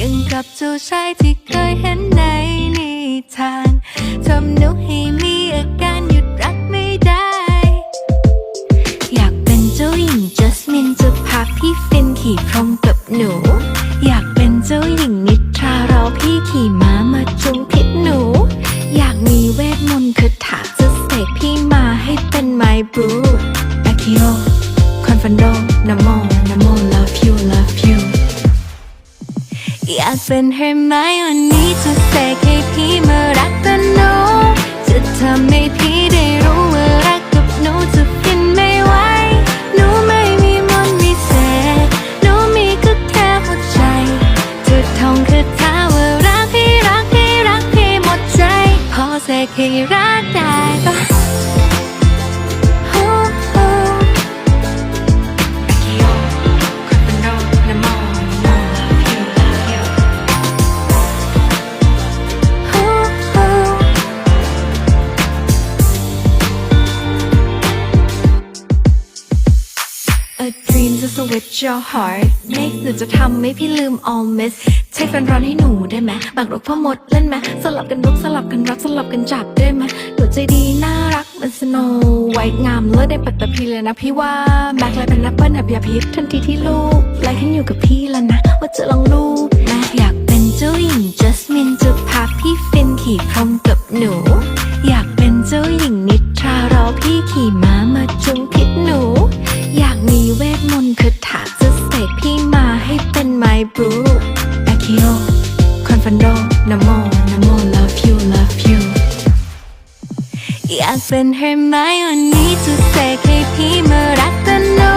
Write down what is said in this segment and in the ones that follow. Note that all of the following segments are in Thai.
ยังกับเจ้าชายที่เคยเห็นในนิทานทำนุให้มีอาากเป็นเฮอร์ไมโอนี่จะเสกให้พี่มารักกันหนูจะทำให้พี่ได้รู้ว่ารักกับหนูจะฟินไม่ไหวหนูไม่มีมนต์วิเศษหนูมีก็แค่หัวใจจะท่องคาถาว่ารักพี่รักพี่รักพี่หมดใจ พอเสกให้รักได้ปะ A dream to switch your heart make หนูจะทำให้พี่ลืม all miss ใช้แฟนร้อนให้หนูได้ไหมบักรกพ่อมดเล่นไหมสลับกันรุกสลับกันรักสลับกันจับได้ไหมหนูใจดีน่ารักเหมันสโนไวท์งามเลิศได้ปัตตพีเลยนะพี่ว่าแม็กเลยเป็นแอปเปิลหับยาพิษทันทีที่ลูกไลค์ขึ้นอยู่กับพี่แล้วนะ ว่าจะลองลูกแม็กอยาก คิโอคอนฟันโดนโมนโม love you love you อยากเป็นเฮอร์ไมโอนี่จะเสกให้พี่มารักกันหนู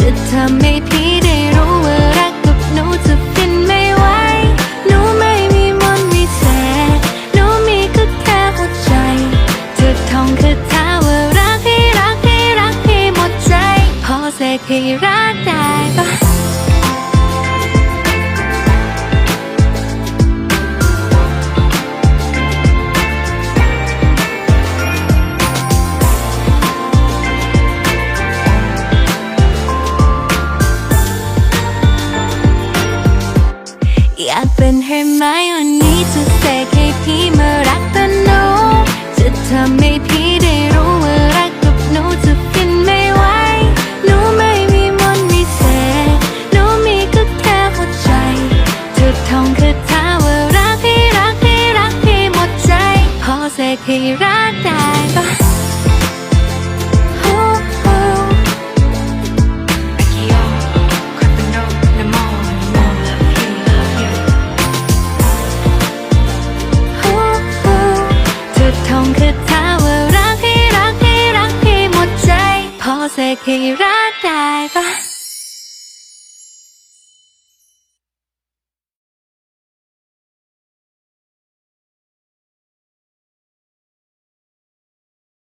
จะทำให้พี่ได้รู้ว่ารักกับหนูจะฟินไม่ไหวหนูไม่มีมนต์วิเศษหนูมีก็แค่หัวใจจะท่องคาถาว่ารักพี่รักพี่รักพี่หมดใจ พอเสกให้รักได้ กให้รักได้ปะฮู้ฮู้ Akio, Crypto, Nemo, Nemo, love you, love you. ฮู้ฮู้จะท่องคาถาว่ารักพี่รักพี่รักพี่หมดใจ พอเสกให้รักได้ปะ